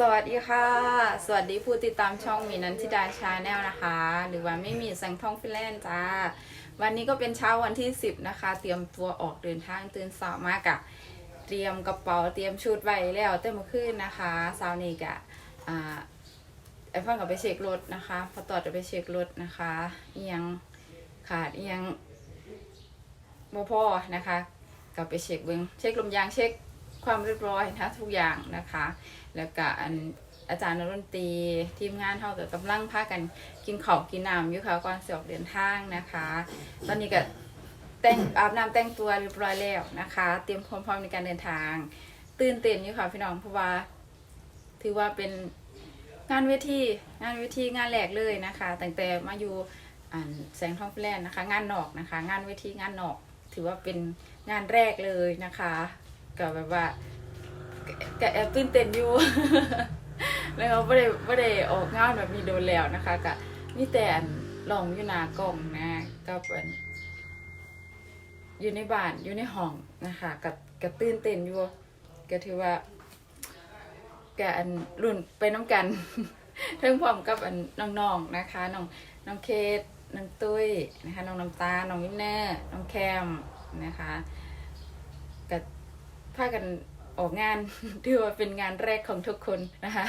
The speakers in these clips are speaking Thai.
สวัสดีค่ะ สวัสดีผู้ติดตามช่องมีนันทิดาชาแนลนะคะ หรือว่าไม่มีแสงทองฟินแลนด์จ้า วันนี้ก็เป็นเช้าวันที่ 10 นะคะ เตรียมตัวออกเดินทางตื่นสายมากอะเตรียมกระเป๋าเตรียมชุดไว้แล้วเต็มขึ้นนะคะเช้านี้กะอ่าไอฟอนกับไปเช็ครถนะคะพอต่อจะไปเช็ครถนะคะเอียงขาดเอียงบ่พอนะคะกับไปเช็คเบิ้งเช็คลมยางเช็ค ความเรียบร้อยนะทุกอย่างนะคะ แล้วก็อันอาจารย์นดนตรีทีมงานเท่ากับกำลังพากันกินข้าวกินน้ำอยู่ค่ะก่อนเสียออกเดินทางนะคะ ตอนนี้ก็แต่งอาบน้ำแต่งตัวเรียบร้อยแล้วนะคะ เตรียมพร้อมๆในการเดินทาง ตื่นเต้นอยู่ค่ะพี่น้องเพราะว่า ถือว่าเป็นงานเวทีงานเวทีงานแรกเลยนะคะตั้งแต่มาอยู่แสงทองแลนนะคะ งานนอกนะคะ งานเวทีงานนอก ถือว่าเป็นงานแรกเลยนะคะ ก็แบบว่าก็แอบตื่นเต้นอยู่ แล้วก็ไม่ได้ไม่ได้ออกงานแบบมีโดนแล้วนะคะก็มีแต่อันลองอยู่หนากล่องนะกับอันอยู่ในบ้านอยู่ในห้องนะคะกับกับตื่นเต้นอยู่ก็ถือว่าแกอันรุ่นไปน้ำกันเทิงพร้อมกับอันน้องๆนะคะน้องน้องเคทน้องตุ้ยนะคะน้องน้ำตา น้องวินเนอร์น้องแคมนะคะกับ พากันออกงานถือว่าเป็นงานแรกของทุกคนนะคะ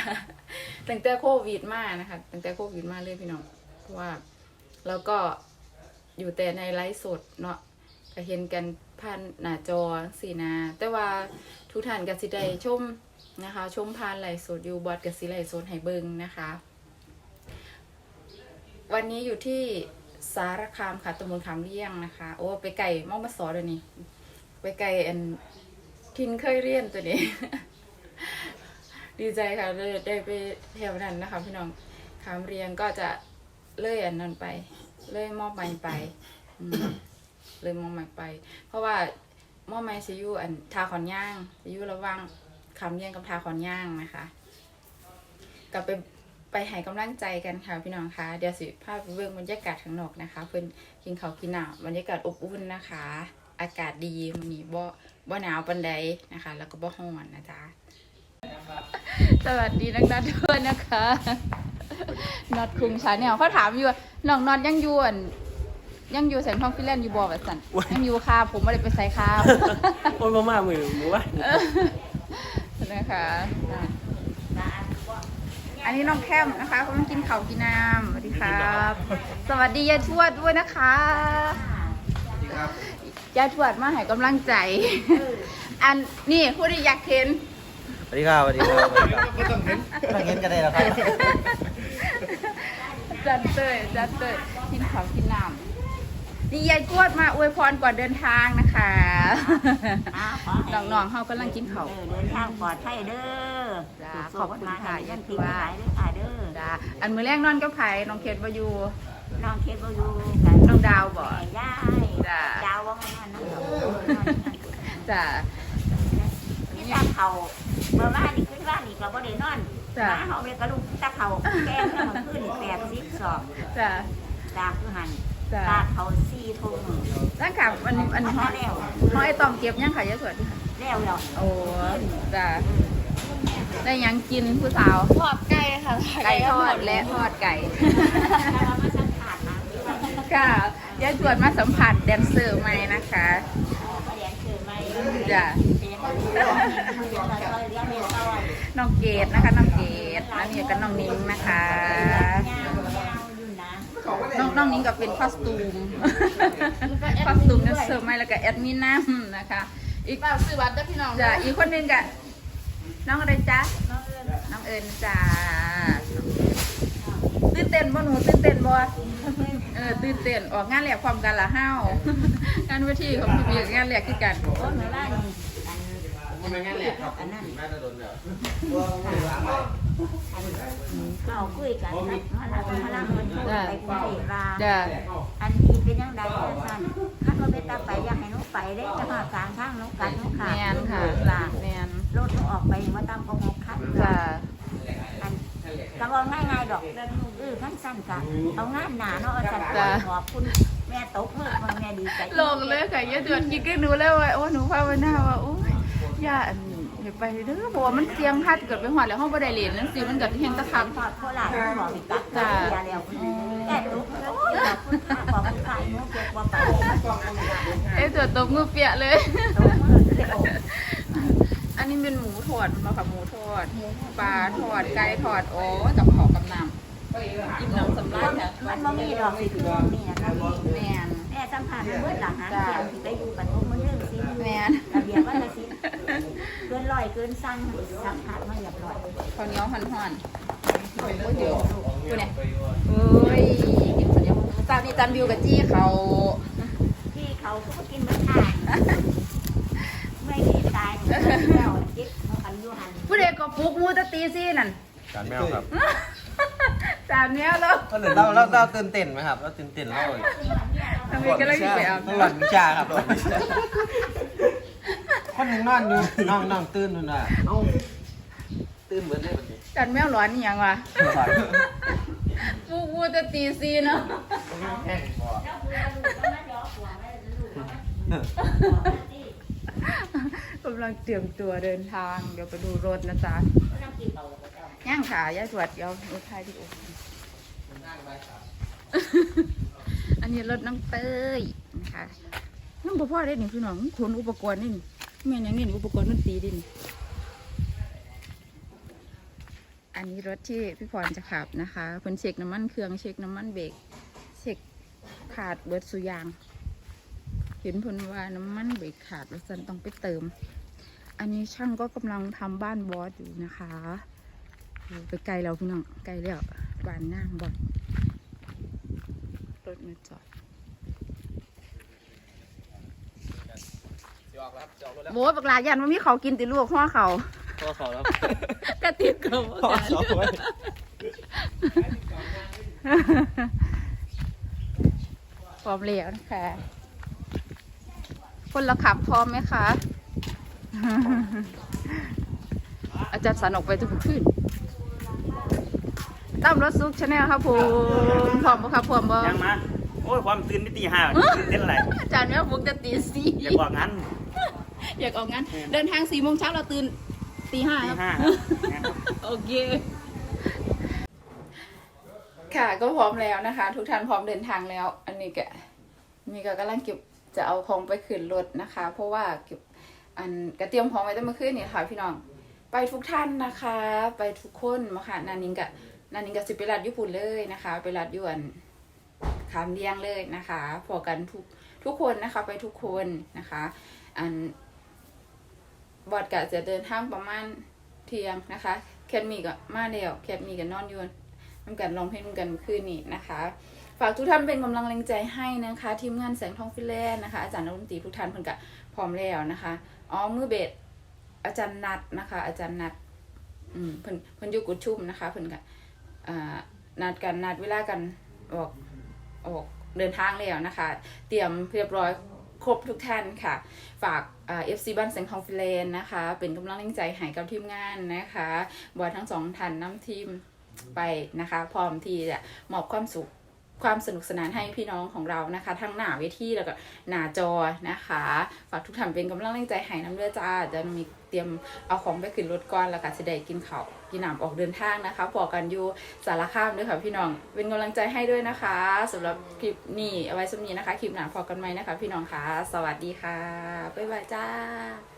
ตั้งแต่โควิดมานะคะตั้งแต่โควิดมาเลยพี่น้องเพราะว่าเราก็อยู่แต่ในไลฟ์สดเนาะก็เห็นกันผ่านหน้าจอสีนา แต่ว่าทุกท่านก็สิได้ชมนะคะ ชมผ่านไลฟ์สดอยู่บอดกับสิไลฟ์สดให้เบิงนะคะ วันนี้อยู่ที่สารคามค่ะตำบลคำเลี้ยงนะคะ โอ้ไปไก่มองมาสอเดี๋ยวนี้ไปไก่อัน ทินเคยเรียนตัวนี้ ดีใจค่ะได้ได้ไปแถวนั้นนะคะ พี่น้องคำเรียนก็จะเลื่อยอันนั้นไป เลื่อยมอบไม้ไปเลยมอบไม้ไป เพราะว่ามอบไม้ซิยูอันทาขอนย่างซิยูระว่างคำเรียนกับทาขอนย่างนะคะกลับไปไปให้กำลังใจกันค่ะพี่น้องคะเดี๋ยวสิภาพเบื้องบรรยากาศข้างนอกนะคะ เพิ่นกินเขากินหน้ำบรรยากาศอบอุ่นนะคะ อากาศดีมันนี้บ่บ่หนาวปันใดนะคะ แล้วก็บ่ร้อนนะจ๊ะสวัสดีนักนัดด้วยนะคะนัดคุงชาแนลเขาถามอยู่ว่าน้องนอดยังอยู่อั่นยังอยู่แสงทองฟิแลนด์อยู่บ่แบบสันยังอยู่ค่ะผมไม่ได้ไปใส่ข้าวโอ้ยมามามือหมูวะนะคะอะอันนี้น้องแคมนะคะเขามากินข้าวกินน้ำสวัสดีครับ สวัสดียายทวดด้วยนะคะ ยายทวดมาให้กำลังใจ อันนี่ผู้ที่อยากเห็น สวัสดีครับสวัสดีครับไม่ต้องเห็นต้องเห็นกันได้แล้วครับ จัดเตยจัดเตยกินข้าวกินน้ำนี่ยายทวดมาอวยพรก่อนเดินทางนะคะอ่าขอให้น้องๆเขากำลังกินข้าวเออเดินทางปลอดภัยเด้อจ้าสุขขอบคุณมาค่ะให้ยันยัปีนหว่าลายเด้อค่ะเด้อจ้าอันมือแรกนอนก็ไผ่น้องเขตมาอยู่น้องเคสบ่อยู่กันน้องดาวบ่ แม่ย่าย จ้า ดาวว่ามันนั่นนะ จ้านี่ตาเขาเมื่อวานนี่ขึ้นว่านนี่ก็บ่ได้นอนจ้ะ หมาเฮาเลยกระลุกตาเขาแก้มเมื่อคืนแปดสิบสองจ้าตาคือหันจ้าตาเขาสี่ทุ่มนั่นค่ะอันอันพห้ออยแล้วห้อยตอมเก็บยังค่ะยายสวดแล้วแล้วโอ้จ้าได้หยังกินผู้สาว ทอดไก่ค่ะไก่ทอดและทอดไก่เรามาสัมผัสนะ ค่ะยายสวดมาสัมผัสแดนเซอร์ใหม่นะคะ มาเรียนคือไม่ จ้าเรียนเรียนเรียนเรียนเรียนซอยน้องเกดนะคะน้องเกดแล้วนี่ก็น้องนิ้งนะคะ น้องน้องนิ้งก็เป็นคอสตูมคอสตูมแดนเซอร์ใหม่แล้วก็แอดมินน้ำนะคะ อีกเปล่าซื้อบัตรเด้อพี่น้องจ้ะอีกคนหนึงกะน้องอะไรจ๊ะน้องเอิญจ้าตื่นเต้นบ่หนูตื่นเต้นบ่เออตื่นเต้นออกงานแหลกความกันละห้าว งานเวทีของพี่มีงานแหลกคือกันโอ้เมื่อวานนี่อันอันนั้นเขาคุยกันมาลังมาลังมันพูดไปคุยว่าจ้ะอันนี้เป็นยังไงสั่นถ้าเราไปตาไปอยากให้นุไปได้จะมากลางทางนุกัดนุขาแมนค่ะลาแมนรถนุออกไปมาตามกองคันจ้ะอันก็ว่าง่ายๆดอกเออขั้นสั้นกันเอางานหนาเนาะสั่นขอบคุณ แม่ตกมือมันแม่ดีใจลงเลยค่ะยายเดือดกินก็หนูแล้วว่าโอ้หนูภาวนาว่าโอ้ยย่าอันแมให้ไปเด้อเพราะว่ามันเสียงพัดเกิดไปหอดแล้วห้องบ่ได้เรียนนั่นสิมันก็เห็นตะคักทอดโคราชเขาบอกให้กักตัวเสียแล้วแก่ตุ๊กโอ้ยขอบคุณค่ะขอบคุณค่ะหนูเก็บว่าไปเอ้ยตัวตบมือเปียเลยตบมือเดี๋ยวอันนี้เป็นหมูทอดมาค่ะหมูทอดปลาทอดไก่ทอดโอ้กับขาวกับน้ำอิ่มน้ำสำราญค่ะมันบ่มีดอกสิคือมีนะแม นแม่สัมผัสเมื่อหลังหาเสียงสิได้อยู่กันทุกมื้อเรื่องสิแมนระเบียบว่าจะสิเกินร้อยเกินสั่งสัมผัสมาเรียบร้อยข้าวเหนียวหันหันโอ้ยเดี๋ยวกูเนี่ยโอ้ยกินข้าวเหนียวตามนี่ตามวิวกับจี้เขาที่เขาก็กินเหมือนทางไม่มีตายแล้วจิตเขากันอยู่หันผู้เด็กก็ปลุกหมูแตะตีซี่นั่นจานแมวครับจานเนี้ยแล้วก็เลยเราเราเราตื่นเต้นไหมครับเราตื่นเต้นเรา ทำไมก็เลยไปอาบต้องหลับวิชาครับหลับวิชาคนหนึ่งนอนอยู่น้องน้องตื่นนู่นน่ะเอ้าตื่นเหมือนได้แบบนี้จานแมวร้อนนี่ยังวะปลุกหมูแตะตีซี่เนาะแห้งบ่กำลังเตรียมตัวเดินทาง เดี๋ยวไปดูรถนะจ๊ะย่างขายายสวดเดี๋ยวรถไทยที่อกอั นนี้รถน้องเต้ยนะคะน้องพ่อได้หนึ่งพี่น้องขนอุปกรณ์นี่นี่แม่ยังนี่อุปกรณ์ดนตรีดินอันนี้รถที่พี่พรจะขับนะคะเพิ่นเช็คน้ำมันเครื่องเช็คน้ำมันเบรกเช็คขาดเบิดสุยาง เห็นผลว่าน้ำมันเบรกขาดแล้วสันต้องไปเติม อันนี้ช่างก็กำลังทำบ้านบอสอยู่นะคะไปไกลแล้วพี่น้องไกลแล้วบ้านนั่งบอส รถมาจอดโว้ยบักหลายันว่ามีเขากินติลูกพ่อเขาพ่อเขาแล้วกระติบเขาพ่อเขาไว้พร้อมแล้วนะคะคนละขับพร้อมไหมคะ อาจารย์สันออกไปทุกคืน ตั้มรถซุกชาแนลครับผมพร้อมบ่ครับพร้อมบ่ยังมาโอ้ยความตื่นนี่ตีห้าตื่นเต้นอะไรอาจารย์แม่บุกจะตีสี่อยากบอกงั้นอยากออกงั้นเดินทางสี่โมงเช้าเราตื่นตีห้าตีครับห้าครับโอเคค่ะก็พร้อมแล้วนะคะ ทุกท่านพร้อมเดินทางแล้ว อันนี้ก็มีก็กำลังเก็บจะเอาของไปขึ้นรถนะคะ เพราะว่าเก็บอันกระเตรียมของไว้ตั้งเมื่อคืนนี่ค่ะพี่น้องไปทุกท่านนะคะ ไปทุกคนมาค่ะนานิงกับ นานิงกับสิไปรัดญี่ปุ่นเลยนะคะ ไปรัดยวนขามเลียงเลยนะคะพอกันทุกทุกคนนะคะไปทุกคนนะคะ อันบอดกะจะเดินทางประมาณเที่ยงนะคะแคทมีก็มาแล้วแคทมีก็นอนยู่นำกันลองเพลงนำกันคืนนี้นะคะ ฝากทุกท่านเป็นกำลังแรงใจให้นะคะ ทีมงานแสงทองฟิแลนด์นะคะ อาจารย์นักดนตรีทุกท่านเพิ่นกะพร้อมแล้วนะคะอ๋อมือเบสอาจารย์นัดนะคะ อาจารย์นัดอืมเพิ่นเพิ่นอยู่กุดชุ่มนะคะเพิ่นกะ นัดกันนัดเวลากันออกออกเดินทางแล้วนะคะ เตรียมเรียบร้อยครบทุกท่านค่ะ ฝากเอฟซีบ้านแสงทองฟิเลนด์นะคะ เป็นกำลังแรงใจให้กับทีมงานนะคะบอยทั้งสองท่านน้ำทีมไปนะคะ พร้อมที่จะมอบความสุข ความสนุกสนานให้พี่น้องของเรานะคะ ทั้งหน้าเวทีแล้วก็หน้าจอนะคะฝากทุกท่านเป็นกำลังแรงใจให้น้ำเลือดจ้าจะมีเตรียมเอาของไปขึ้นรถก่อนแล้วก็จะได้กินข้าวกินน้ำออกเดินทางนะคะพอกันอยู่สารคามด้วยค่ะพี่น้องเป็นกำลังใจให้ด้วยนะคะสำหรับคลิปนี้เอาไว้สำนี้นะคะคลิปหน้าพอกันไหมนะคะ พี่น้องคะสวัสดีค่ะบ๊ายบายจ้า